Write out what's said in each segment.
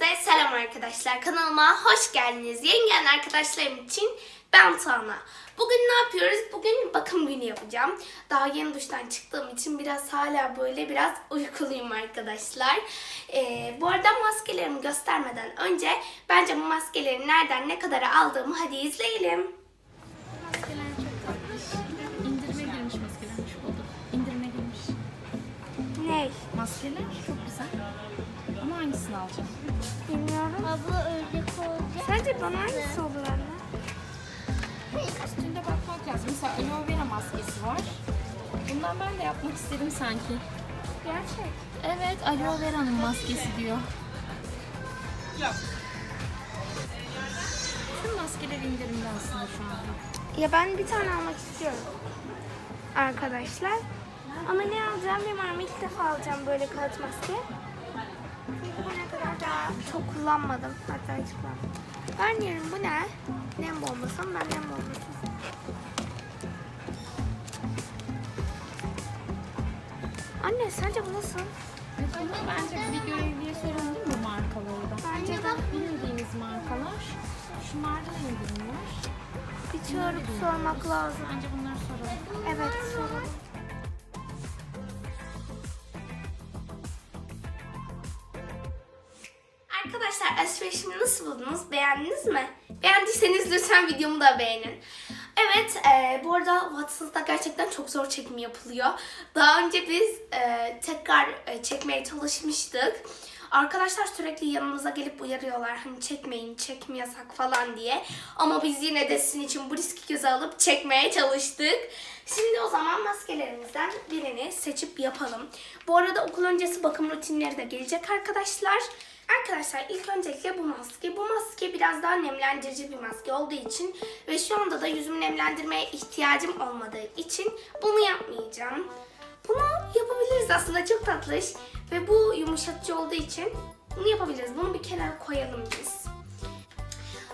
Hepinize selam arkadaşlar. Kanalıma hoş geldiniz. Yeni gelen arkadaşlarım için ben Tuana. Bugün ne yapıyoruz? Bugün bakım günü yapacağım. Daha yeni duştan çıktığım için biraz hala böyle biraz uykuluyum arkadaşlar. Ee, bu arada maskelerimi göstermeden önce bence bu maskeleri nereden ne kadar aldığımı hadi izleyelim. Maskeler çok tatlış. İndirime girmiş maskeler. Oldu. İndirime girmiş. Ne? Maskeler çok güzel. Ama hangisini alacağım? Bilmiyorum. Abla ördek olacak. Sence bana hangisi olur anne? Üstünde bakmak lazım. Mesela aloe vera maskesi var. Bundan ben de yapmak istedim sanki. Gerçek. Evet, aloe vera'nın maskesi diyor. Tüm maskeler indirimde aslında şu anda. Ya ben bir tane almak istiyorum. Arkadaşlar. Ama ne alacağım bilmiyorum. İlk defa alacağım böyle kağıt maske. Çok kullanmadım. Hatta hiç kullanmadım. Garnier'in bu ne? Nem bombası mı? Ben nem bombası. Anne sence bu nasıl? Bence bir görevliye soralım değil mi bu markaları da? Bence de. Bilmediğimiz markalar. Şunlarda da indirim var. Bir çağırıp sormak lazım. Bence bunları soralım. Evet soralım. Nasıl buldunuz? Beğendiniz mi? Beğendiyseniz lütfen videomu da beğenin. Evet, e, bu arada Watson's'da gerçekten çok zor çekim yapılıyor. Daha önce biz e, tekrar e, çekmeye çalışmıştık. Arkadaşlar sürekli yanımıza gelip uyarıyorlar hani çekmeyin, çekim yasak falan diye. Ama biz yine de sizin için bu riski göze alıp çekmeye çalıştık. Şimdi o zaman maskelerimizden birini seçip yapalım. Bu arada okul öncesi bakım rutinleri de gelecek arkadaşlar. Arkadaşlar ilk öncelikle bu maske. Bu maske biraz daha nemlendirici bir maske olduğu için ve şu anda da yüzümü nemlendirmeye ihtiyacım olmadığı için bunu yapmayacağım. Bunu yapabiliriz aslında çok tatlış ve bu yumuşatıcı olduğu için bunu yapabiliriz. Bunu bir kenara koyalım biz.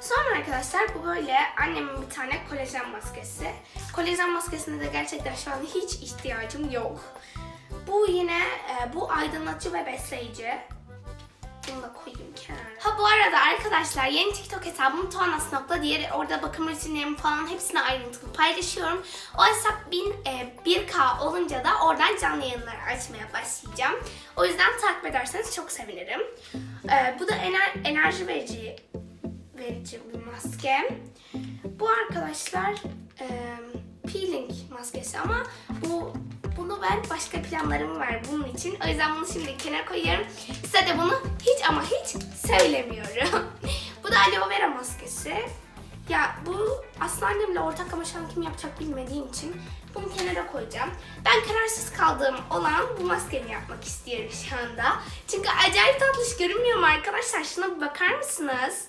Sonra arkadaşlar bu böyle annemin bir tane kolajen maskesi. Kolajen maskesine de gerçekten şu an hiç ihtiyacım yok. Bu yine e, bu aydınlatıcı ve besleyici. Bunu da koyayım kenara. Ha bu arada arkadaşlar yeni TikTok hesabım tuanas.diğer orada bakım rutinlerimi falan hepsini ayrıntılı paylaşıyorum. O hesap 1000 e, 1K olunca da oradan canlı yayınlar açmaya başlayacağım. O yüzden takip ederseniz çok sevinirim. E, bu da ener, enerji verici verici bir maske. Bu arkadaşlar e, peeling maskesi ama bu bunu ben başka planlarım var bunun için. O yüzden bunu şimdi kenara koyuyorum. Size de bunu hiç ama hiç söylemiyorum. bu da aloe vera maskesi. Ya bu aslında annemle ortak ama şu an kim yapacak bilmediğim için bunu kenara koyacağım. Ben kararsız kaldığım olan bu maskemi yapmak istiyorum şu anda. Çünkü acayip tatlış görünmüyor mu arkadaşlar? Şuna bir bakar mısınız?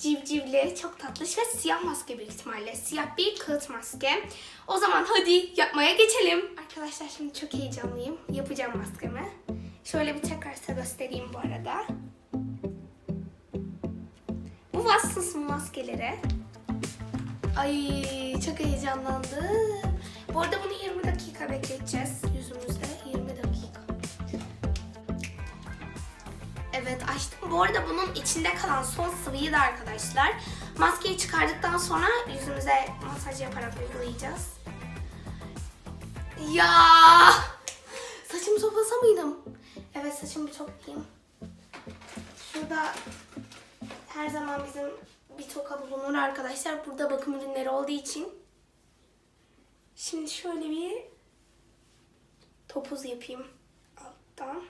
Civcivli, çok tatlış ve siyah maske büyük ihtimalle. Siyah bir kağıt maske. O zaman hadi yapmaya geçelim. Arkadaşlar şimdi çok heyecanlıyım. Yapacağım maskemi. Şöyle bir tekrar size göstereyim bu arada. Bu Watsons'ın maskeleri. Ay çok heyecanlandım. Bu arada bunu 20 dakika bekleteceğiz açtım. Bu arada bunun içinde kalan son sıvıyı da arkadaşlar maskeyi çıkardıktan sonra yüzümüze masaj yaparak uygulayacağız. Ya saçımı toplasa mıydım? Evet saçımı toplayayım. Şurada her zaman bizim bir toka bulunur arkadaşlar. Burada bakım ürünleri olduğu için. Şimdi şöyle bir topuz yapayım alttan.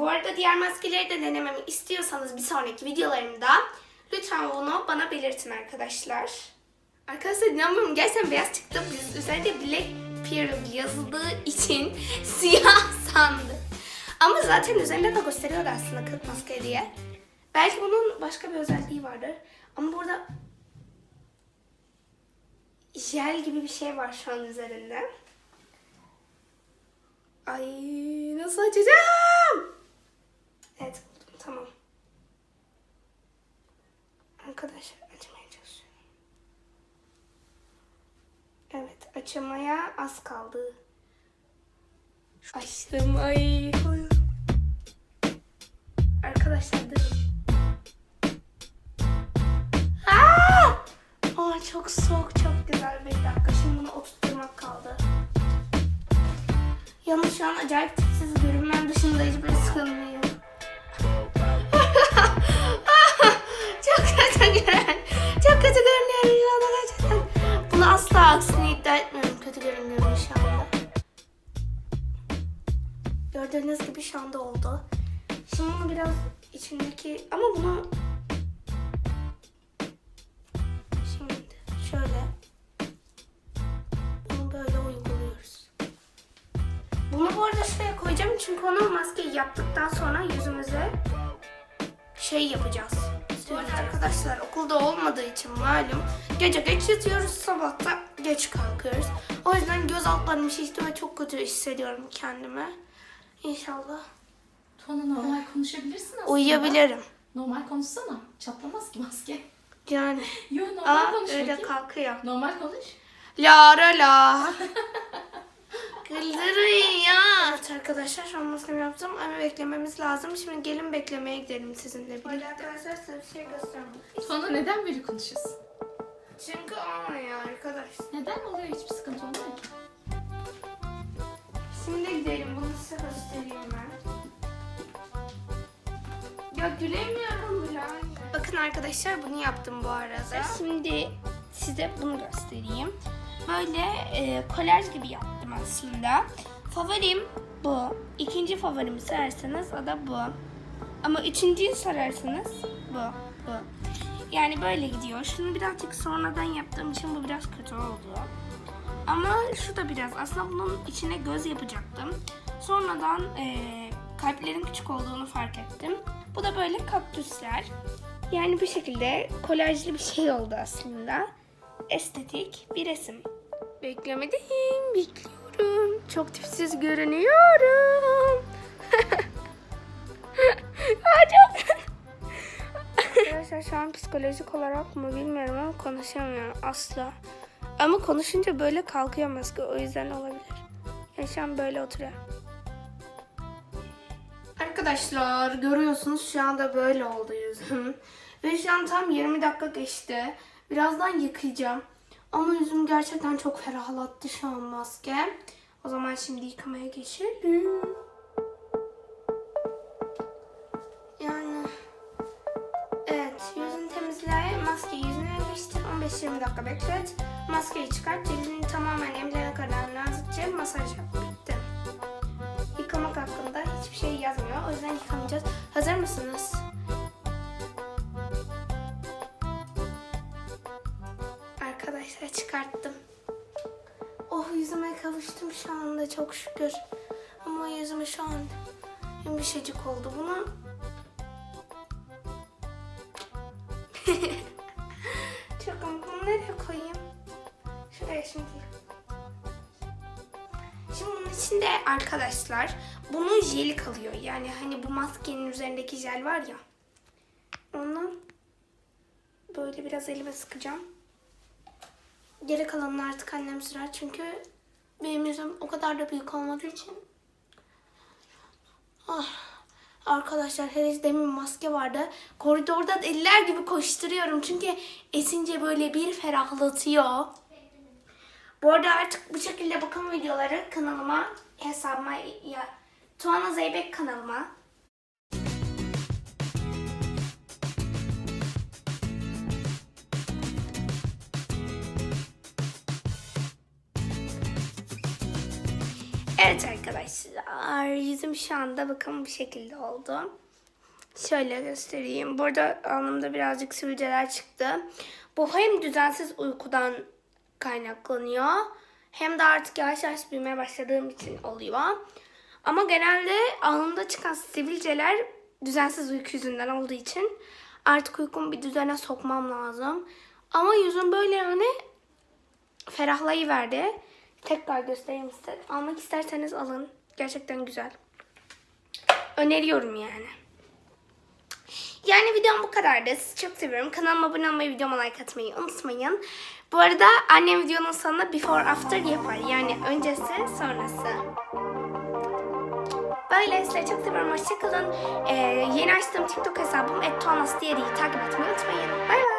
Bu arada diğer maskeleri de denememi istiyorsanız bir sonraki videolarımda lütfen bunu bana belirtin arkadaşlar. Arkadaşlar inanmıyorum gerçekten beyaz çıktı. Üzerinde Black Pearl yazıldığı için siyah sandı. Ama zaten üzerinde de gösteriyordu aslında kırk maske diye. Belki bunun başka bir özelliği vardır. Ama burada jel gibi bir şey var şu an üzerinde. Ay nasıl açacağım? Evet buldum tamam. Arkadaşlar açmaya çalışıyorum. Evet açamaya az kaldı. Açtım ay. Arkadaşlar durun. Aa! Çok soğuk çok güzel bir dakika. Şimdi bunu oturtmak kaldı. Yalnız şu an acayip tipsiz görünmem dışında hiçbir sıkıntı asla aksini iddia etmiyorum. Kötü görünüyorum şu anda. Gördüğünüz gibi şu anda oldu. Şimdi bunu biraz içindeki ama bunu şimdi şöyle bunu böyle uyguluyoruz. Bunu bu arada şuraya koyacağım çünkü onu maskeyi yaptıktan sonra yüzümüze şey yapacağız. Bu arada arkadaşlar okulda olmadığı için malum gece geç yatıyoruz sabah da geç kalkıyoruz. O yüzden göz altlarım şişti ve çok kötü hissediyorum kendimi. İnşallah Tuana normal konuşabilirsin aslında. uyuyabilirim. Normal konuşsana. Çatlamaz ki maske. Yani. Yo normal Aa konuş öyle bakayım. kalkıyor. Normal konuş. La la la. Güldürün. Evet arkadaşlar şu an maskemi yaptım ama beklememiz lazım. Şimdi gelin beklemeye gidelim sizinle birlikte. Arkadaşlar size bir şey göstermek Tuana neden böyle konuşuyorsun? Çünkü olmuyor arkadaşlar. Neden oluyor? Hiçbir sıkıntı olmuyor ki. Şimdi gidelim bunu size göstereyim ben. Ya gülemiyorum bile. Bakın arkadaşlar bunu yaptım bu arada. Şimdi size bunu göstereyim. Böyle e, kolaj gibi yaptım aslında. Favorim bu. İkinci favorimi sararsanız o da bu. Ama üçüncüyü sararsanız bu. Bu. Yani böyle gidiyor. Şunu birazcık sonradan yaptığım için bu biraz kötü oldu. Ama şu da biraz aslında bunun içine göz yapacaktım. Sonradan eee, kalplerin küçük olduğunu fark ettim. Bu da böyle kaktüsler. Yani bu şekilde kolajlı bir şey oldu aslında. Estetik bir resim. Beklemedeyim, bekliyorum. Çok tipsiz görünüyorum. Çok... Arkadaşlar şu an psikolojik olarak mı bilmiyorum ama konuşamıyorum asla. Ama konuşunca böyle kalkıyor maske o yüzden olabilir. An böyle oturuyor. Arkadaşlar görüyorsunuz şu anda böyle oldu yüzüm. Ve şu an tam 20 dakika geçti. Birazdan yıkayacağım. Ama yüzüm gerçekten çok ferahlattı şu an maske. O zaman şimdi yıkamaya geçelim. Yani Evet, yüzünü temizle, maskeyi yüzüne yerleştir, 15-20 dakika beklet. Maskeyi çıkart, cildini tamamen emlene kadar nazikçe masaj yap. Bitti. Yıkamak hakkında hiçbir şey yazmıyor, o yüzden yıkamayacağız. Hazır mısınız? Arkadaşlar çıkarttım. Yüzüme kavuştum şu anda çok şükür. Ama yüzüme şu an yumuşacık oldu. Bunu Çok bunu nereye koyayım? Şuraya şimdi. Şimdi bunun içinde arkadaşlar bunun jeli kalıyor. Yani hani bu maskenin üzerindeki jel var ya. Onu böyle biraz elime sıkacağım. Geri kalanını artık annem sürer çünkü benim yüzüm o kadar da büyük olmadığı için. Ah. Arkadaşlar henüz demin maske vardı. Koridorda deliler gibi koşturuyorum. Çünkü esince böyle bir ferahlatıyor. Bu arada artık bu şekilde bakım videoları kanalıma, hesabıma ya Tuana Zeybek kanalıma Evet arkadaşlar yüzüm şu anda bakın bu şekilde oldu. Şöyle göstereyim. Burada alnımda birazcık sivilceler çıktı. Bu hem düzensiz uykudan kaynaklanıyor hem de artık yavaş yavaş büyümeye başladığım için oluyor. Ama genelde alnımda çıkan sivilceler düzensiz uyku yüzünden olduğu için artık uykumu bir düzene sokmam lazım. Ama yüzüm böyle yani ferahlayıverdi. Tekrar göstereyim istedim. Almak isterseniz alın. Gerçekten güzel. Öneriyorum yani. Yani videom bu kadardı. Sizi çok seviyorum. Kanalıma abone olmayı, videoma like atmayı unutmayın. Bu arada annem videonun sonuna before after yapar. Yani öncesi sonrası. Böyle size çok seviyorum. Hoşçakalın. Ee, yeni açtığım TikTok hesabım ettuanas diye takip etmeyi unutmayın. Bay bay.